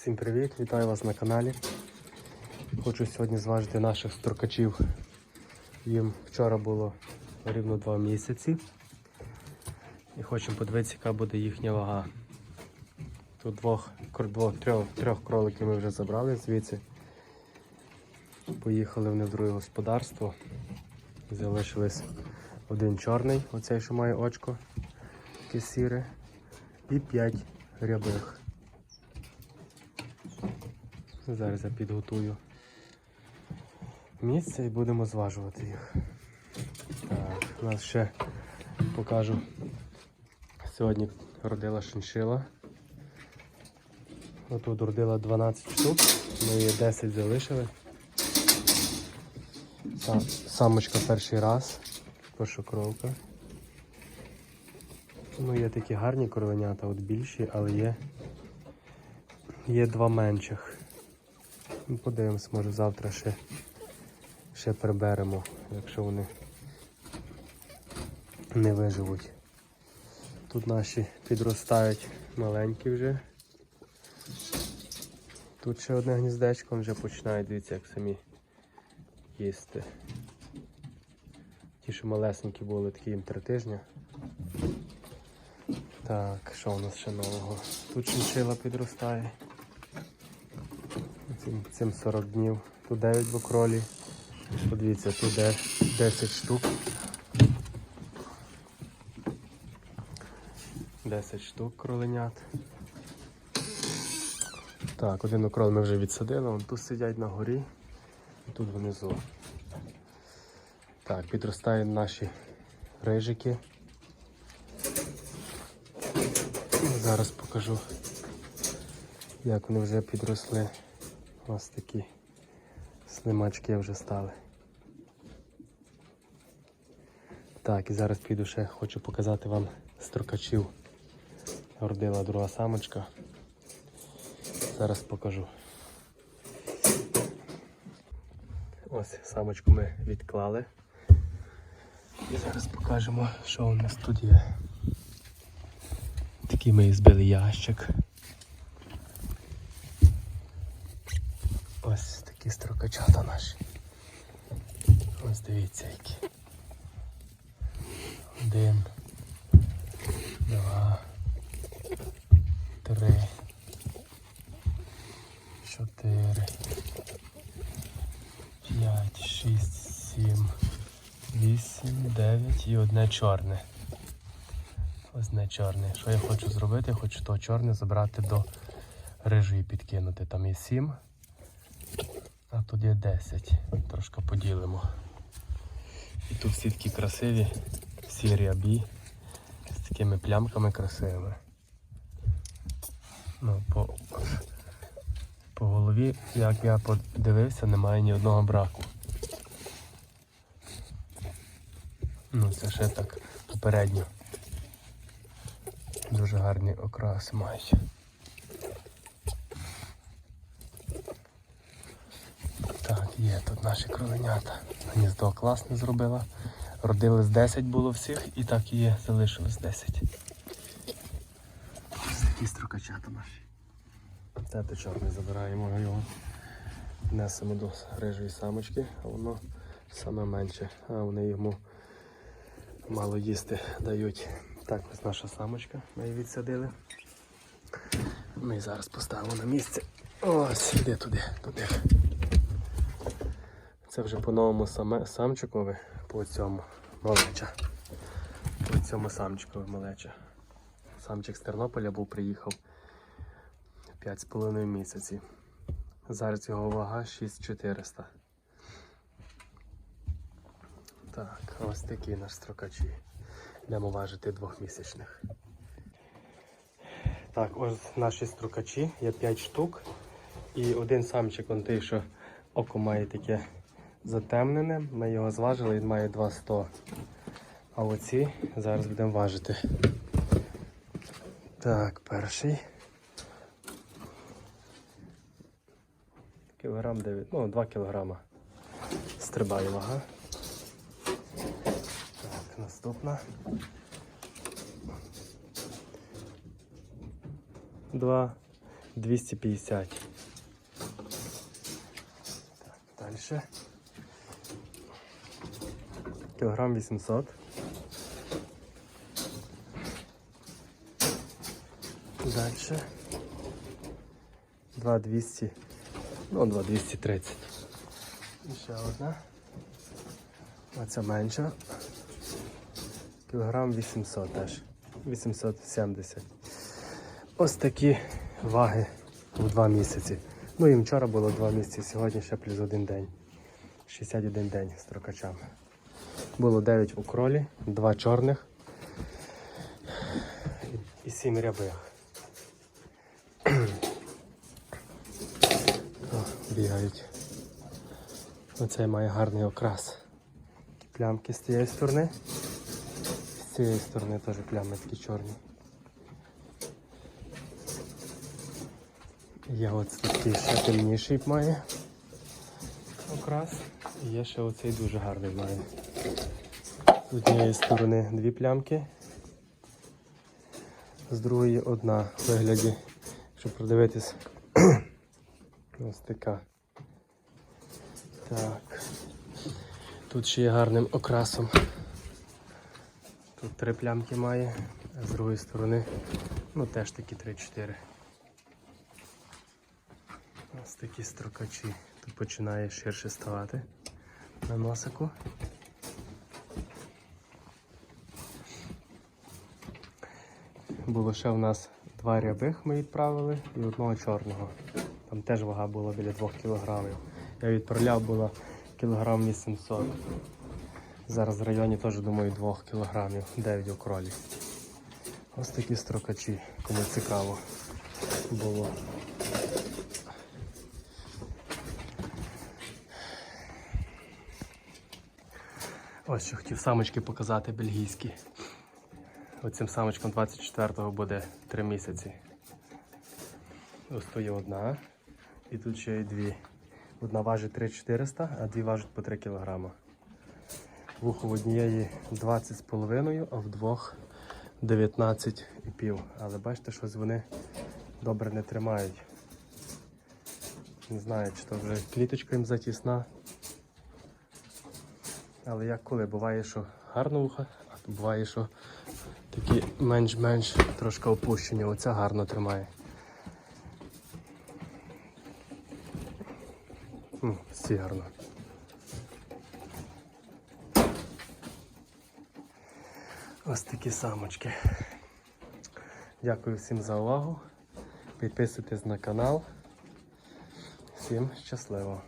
Всім привіт! Вітаю вас на каналі. Хочу сьогодні зважити наших строкачів. Їм вчора було рівно 2 місяці. І хочемо подивитися, яка буде їхня вага. Тут двох, двох трьох, трьох кроликів ми вже забрали звідси. Поїхали вони в друге господарство. Залишились один чорний, оцей, що має очко, таке сіре, і п'ять рябих. Зараз я підготую місце і будемо зважувати їх. Так, у нас ще покажу. Сьогодні родила шиншила. Отут родила 12 штук, ми її 10 залишили. Са- Самочка перший раз, пошукровка. Ну, є такі гарні коровенята, от більші, але є, є два менших. Ну, Подивимось, може завтра ще, ще приберемо, якщо вони не виживуть. Тут наші підростають маленькі вже. Тут ще одне гніздечко, вже починають, дивіться, як самі їсти. Ті, що малесенькі були, такі їм три тижні. Так, що у нас ще нового? Тут шиншила підростає. Цим, цим 40 днів. Тут 9 бокролі. Подивіться, тут де 10 штук. 10 штук кроленят. Так, один окрол ми вже відсадили, вон тут сидять на горі і тут внизу. Так, підростають наші рижики. Зараз покажу, як вони вже підросли. Ось такі слимачки вже стали. Так, і зараз піду ще хочу показати вам строкачів. Родила друга самочка. Зараз покажу. Ось самочку ми відклали. І зараз покажемо, що у нас тут є. Такий ми збили ящик. Ось такі строкачата наші. Ось дивіться які. Один, два, три, чотири, п'ять, шість, сім, вісім, дев'ять і одне чорне. Одне чорне. Що я хочу зробити? Хочу то чорне забрати до рижої підкинути. Там є сім. А тут є 10. Трошки поділимо. І тут всі такі красиві, всі рябі, з такими плямками красивими. Ну, по, по голові, як я подивився, немає ні одного браку. Ну, це ще так попередньо. Дуже гарні окраси мають. Так, є тут наші кроленята. Гніздо класне зробила. Родились 10 було всіх і так і є, залишилось 10. Ось такі строкачата наші. Тето чорний забираємо його. Несемо до рижої самочки, а воно саме менше. А вони йому мало їсти дають. Так, ось наша самочка. Ми її відсадили. Ми її зараз поставимо на місце. Ось, іди туди, туди. Це вже по-новому саме, самчикове, по цьому малеча. По цьому самчикове малеча. Самчик з Тернополя був приїхав 5,5 місяці. Зараз його вага 6400. Так, ось такі наш строкачі. Йдемо важити двохмісячних. Так, ось наші строкачі, є 5 штук. І один самчик, он той, що око має таке затемнене. Ми його зважили, він має 2,100. А оці зараз будемо важити. Так, перший. Кілограм 9, ну 2 кілограма. Стрибає вага. Так, наступна. Два. 250. Так, далі. Кілограм 800. Далі. 2200. Ну, 2230. І ще одна. Оця менша. Кілограм 800 теж. 870. Ось такі ваги в 2 місяці. Ну і вчора було 2 місяці, сьогодні ще плюс один день. 61 день з трокачами. Було 9 у кролі, 2 чорних і 7 рябих. О, бігають. Оцей має гарний окрас. Плямки з цієї сторони. З цієї сторони теж плями такі чорні. Є от такий ще темніший має окрас. І є ще оцей дуже гарний має. З однієї сторони дві плямки, з другої одна в вигляді, якщо продивитись, ось така. Так. Тут ще є гарним окрасом. Тут три плямки має, а з другої сторони, ну теж такі 3-4. Ось такі строкачі. Тут починає ширше ставати на носику. Було ще в нас два рябих ми відправили і одного чорного. Там теж вага була біля 2 кілограмів. Я відправляв було кілограм 800. Зараз в районі теж думаю 2 кілограмів, 9 окролів. Ось такі строкачі, кому цікаво було. Ось що хотів самочки показати бельгійські. Оцим самочком 24-го буде 3 місяці. Ось то є одна. І тут ще є дві. Одна важить 3400, а дві важать по 3 кг. Вухо в однієї 20,5, а в двох 19,5. Але бачите, щось вони добре не тримають. Не знаю, чи то вже кліточка їм затісна. Але як коли? Буває, що гарно вуха, а буває, що такі менш-менш трошки опущені. Оця гарно тримає. Всі гарно. Ось такі самочки. Дякую всім за увагу. Підписуйтесь на канал. Всім щасливо!